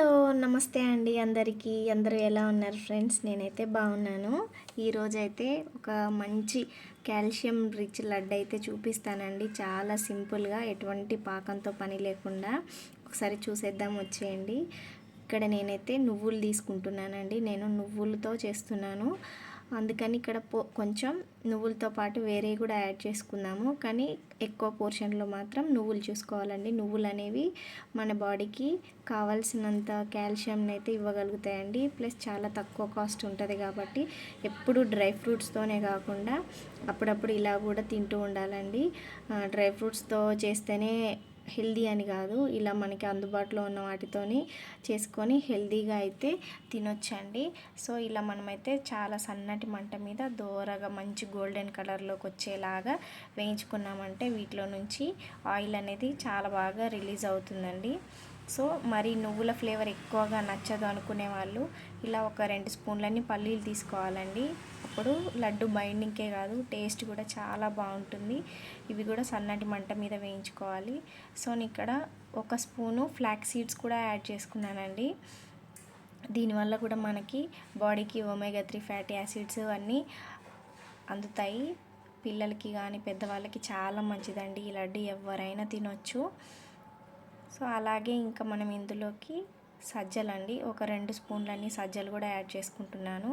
Hello నమస్తే అండి అందరికీ. అందరూ ఎలా ఉన్నారు ఫ్రెండ్స్? నేనైతే బాగున్నాను. ఈరోజైతే ఒక మంచి కాల్షియం రిచ్ లడ్డు అయితే చూపిస్తానండి. చాలా సింపుల్గా ఎటువంటి పాకంతో పని లేకుండా ఒకసారి చూసేద్దాం వచ్చేయండి. ఇక్కడ నేనైతే నువ్వులు తీసుకుంటున్నానండి. నేను నువ్వులతో చేస్తున్నాను. అందుకని ఇక్కడ పో కొంచెం నువ్వులతో పాటు వేరే కూడా యాడ్ చేసుకున్నాము. కానీ ఎక్కువ పోర్షన్లో మాత్రం నువ్వులు చూసుకోవాలండి. నువ్వులు అనేవి మన బాడీకి కావాల్సినంత క్యాల్షియంని అయితే ఇవ్వగలుగుతాయండి. ప్లస్ చాలా తక్కువ కాస్ట్ ఉంటుంది కాబట్టి ఎప్పుడు డ్రై ఫ్రూట్స్తోనే కాకుండా అప్పుడప్పుడు ఇలా కూడా తింటూ ఉండాలండి. డ్రై ఫ్రూట్స్తో చేస్తేనే హెల్దీ అని కాదు ఇలా మనకి అందుబాటులో ఉన్న వాటితోని చేసుకొని హెల్దీగా అయితే తినొచ్చండి. సో ఇలా మనమైతే చాలా సన్నటి మంట మీద దోరగా మంచి గోల్డెన్ కలర్లోకి వచ్చేలాగా వేయించుకున్నామంటే వీటిలో నుంచి ఆయిల్ అనేది చాలా బాగా రిలీజ్ అవుతుందండి. సో మరి నువ్వుల ఫ్లేవర్ ఎక్కువగా నచ్చదు అనుకునే వాళ్ళు ఇలా ఒక రెండు స్పూన్లన్నీ పల్లీలు తీసుకోవాలండి. అప్పుడు లడ్డు బైండింగ్కే కాదు టేస్ట్ కూడా చాలా బాగుంటుంది. ఇవి కూడా సన్నటి మంట మీద వేయించుకోవాలి. సో నేను ఇక్కడ ఒక స్పూను ఫ్లాక్ సీడ్స్ కూడా యాడ్ చేసుకున్నానండి. దీనివల్ల కూడా మనకి బాడీకి ఒమేగా త్రీ ఫ్యాటీ యాసిడ్స్ అన్నీ అందుతాయి. పిల్లలకి కానీ పెద్దవాళ్ళకి చాలా మంచిదండి. ఈ లడ్డు ఎవరైనా తినొచ్చు. సో అలాగే ఇంకా మనం ఇందులోకి సజ్జలండి. ఒక రెండు స్పూన్లన్నీ సజ్జలు కూడా యాడ్ చేసుకుంటున్నాను.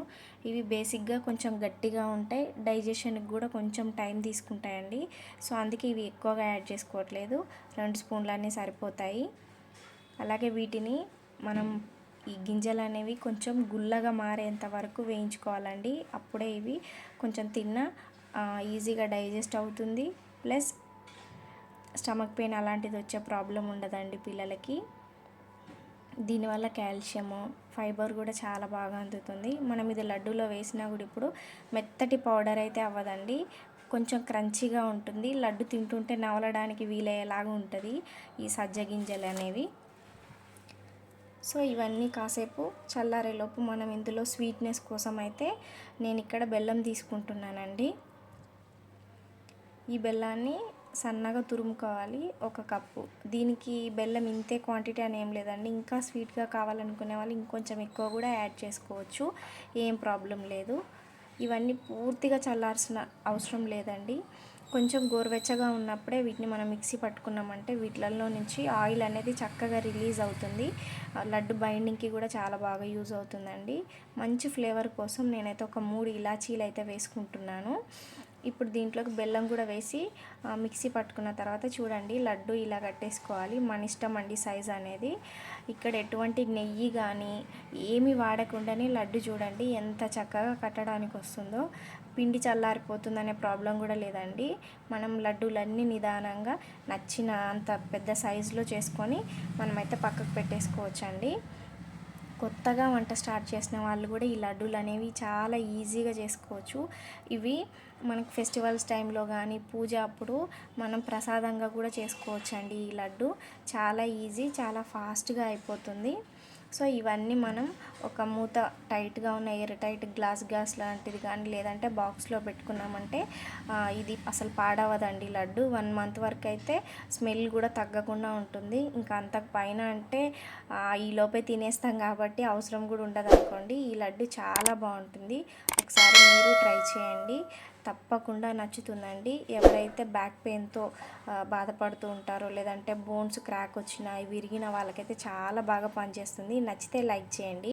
ఇవి బేసిక్గా కొంచెం గట్టిగా ఉంటాయి. డైజెషన్కి కూడా కొంచెం టైం తీసుకుంటాయండి. సో అందుకే ఇవి ఎక్కువగా యాడ్ చేసుకోవట్లేదు. రెండు స్పూన్లన్నీ సరిపోతాయి. అలాగే వీటిని మనం ఈ గింజలు అనేవి కొంచెం గుల్లగా మారేంత వరకు వేయించుకోవాలండి. అప్పుడే ఇవి కొంచెం తిన్న ఈజీగా డైజెస్ట్ అవుతుంది. ప్లస్ స్టమక్ పెయిన్ అలాంటిది వచ్చే ప్రాబ్లం ఉండదండి పిల్లలకి. దీనివల్ల కాల్షియము ఫైబర్ కూడా చాలా బాగా అందుతుంది. మనం ఇది లడ్డూలో వేసినా కూడా ఇప్పుడు మెత్తటి పౌడర్ అయితే అవ్వదండి. కొంచెం క్రంచీగా ఉంటుంది. లడ్డు తింటుంటే నవలడానికి వీలయ్యేలాగా ఉంటుంది ఈ సజ్జ గింజలు అనేవి. సో ఇవన్నీ కాసేపు చల్లారేలోపు మనం ఇందులో స్వీట్నెస్ కోసం అయితే నేను ఇక్కడ బెల్లం తీసుకుంటున్నానండి. ఈ బెల్లాన్ని సన్నగా తురుముకోవాలి ఒక కప్పు. దీనికి బెల్లం ఇంతే క్వాంటిటీ అని ఏం లేదండి. ఇంకా స్వీట్గా కావాలనుకునే వాళ్ళు ఇంకొంచెం ఎక్కువ కూడా యాడ్ చేసుకోవచ్చు. ఏం ప్రాబ్లం లేదు. ఇవన్నీ పూర్తిగా చల్లాల్సిన అవసరం లేదండి. కొంచెం గోరువెచ్చగా ఉన్నప్పుడే వీటిని మనం మిక్సీ పట్టుకున్నామంటే వీటిలలో నుంచి ఆయిల్ అనేది చక్కగా రిలీజ్ అవుతుంది. లడ్డు బైండింగ్కి కూడా చాలా బాగా యూజ్ అవుతుందండి. మంచి ఫ్లేవర్ కోసం నేనైతే ఒక మూడు ఇలాచీలు అయితే వేసుకుంటున్నాను. ఇప్పుడు దీంట్లోకి బెల్లం కూడా వేసి మిక్సీ పట్టుకున్న తర్వాత చూడండి లడ్డు ఇలా కట్టేసుకోవాలి. మన ఇష్టం అండి సైజ్ అనేది. ఇక్కడ ఎటువంటి నెయ్యి కానీ ఏమి వాడకుండానే లడ్డు చూడండి ఎంత చక్కగా కట్టడానికి వస్తుందో. పిండి చల్లారిపోతుందనే ప్రాబ్లం కూడా లేదండి. మనం లడ్డూలన్నీ నిదానంగా నచ్చిన అంత పెద్ద సైజులో చేసుకొని మనమైతే పక్కకు పెట్టేసుకోవచ్చండి. కొత్తగా వంట స్టార్ట్ చేసిన వాళ్ళు కూడా ఈ లడ్డూలు అనేవి చాలా ఈజీగా చేసుకోవచ్చు. ఇవి మనకి ఫెస్టివల్స్ టైంలో కానీ పూజ అప్పుడు మనం ప్రసాదంగా కూడా చేసుకోవచ్చు అండి ఈ లడ్డు. చాలా ఈజీ చాలా ఫాస్ట్గా అయిపోతుంది. సో ఇవన్నీ మనం ఒక మూత టైట్గా ఉన్న ఎయిర్ టైట్ గ్లాస్ గ్లాస్ లాంటిది కానీ లేదంటే బాక్స్లో పెట్టుకున్నామంటే ఇది అసలు పాడవదండి లడ్డు. వన్ మంత్ వరకు అయితే స్మెల్ కూడా తగ్గకుండా ఉంటుంది. ఇంకా అంత పైన అంటే ఈలోపే తినేస్తాం కాబట్టి అవసరం కూడా ఉండదు అనుకోండి ఈ లడ్డు చాలా బాగుంటుంది. ఒకసారి మీరు ట్రై చేయండి. తప్పకుండా నచ్చుతుందండి. ఎవరైతే బ్యాక్ పెయిన్తో బాధపడుతూ ఉంటారో లేదంటే బోన్స్ క్రాక్ వచ్చిన విరిగిన వాళ్ళకైతే చాలా బాగా పనిచేస్తుంది. నచ్చితే లైక్ చేయండి.